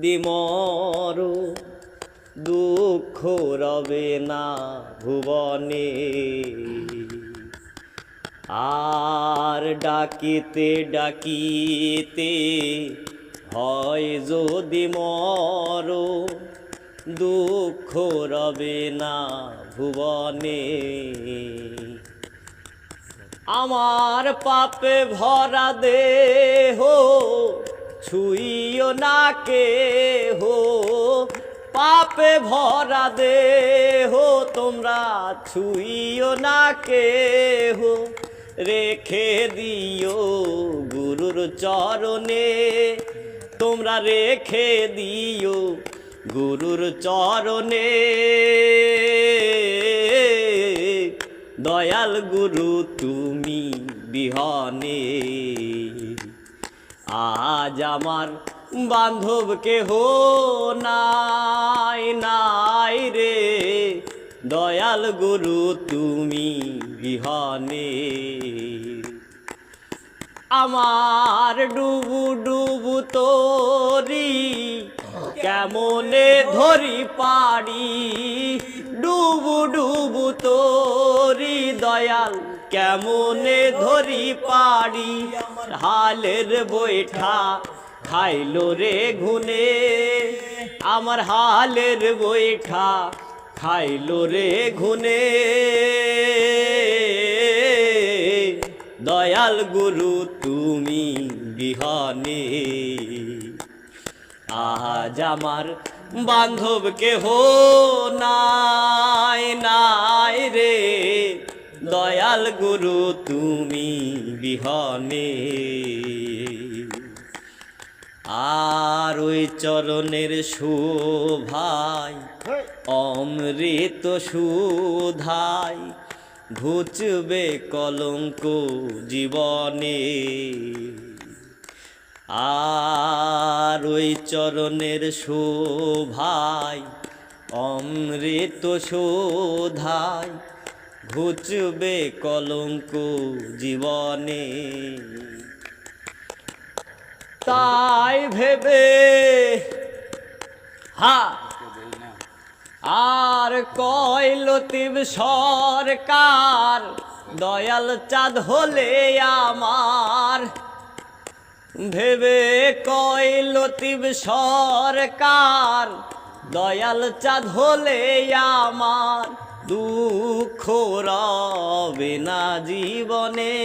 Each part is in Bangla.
দিমর দুঃখ রবে না ভুবনে। আর ডাকিতে ডাকিতে হয় যদি মর, দুঃখ রবে না ভুবনে। আমার পাপে ভরা দেহ ছুইও না কে হো পাপে ভরা দেহ, তোমরা ছুইও না কে হো রেখে দিও গুরুর চরণে, তোমরা রেখে দিও গুরুর চরণে। দয়াল গুরু, তুমি বিহনে। আজ আমার বান্ধবকে হো নাই নাই রে। দয়াল গুরু, তুমি বিহনে। আমার ডুবু ডুবু তোরি। কেমনে ধরি পাড়ি? ডুবু ডুবু তোরি দয়াল, কেমনে ধরি পাড়ি? হালের বৈঠা খাইলো রে ঘুনে, আমার হালের বৈঠা খাইলো রে ঘুনে। দয়াল গুরু, তুমি বিহনে আজ আমার বান্ধবকে হো নাই নাই রে। দয়াল গুরু, তুমি বিহনে। আর ওই চরণের শোভাই অমৃত সুধাই ঘুচবে কলঙ্ক জীবনে। আর ওই চরণের শোভাই অমৃত শোধাই ঘুচবে কলঙ্ক জীবনে। তাই ভেবে, হা, আর কয় লতিব সরকার, দয়াল চাঁদ হলে আমার ভেবে কয় লতিব সরকার, দয়াল চাঁদ হলে আমার দুঃখ রবে না জীবনে।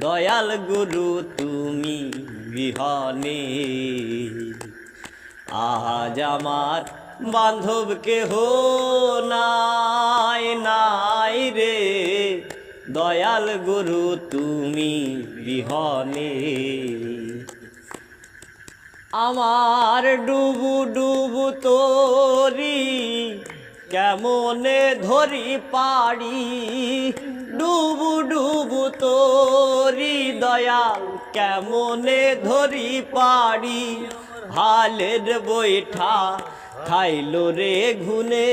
দয়াল গুরু, তুমি বিহনে। আজ আমার বান্ধবকে হো রে দয়াল গুরু, তুমি বিহনে। আমার ডুবু ডুবু তোরি, কেমনে ধরি পাড়ি? ডুবু ডুবু তোরি, দয়াল কেমনে ধরি পাড়ি? হালের বৈঠা খাইলো রে ঘুনে।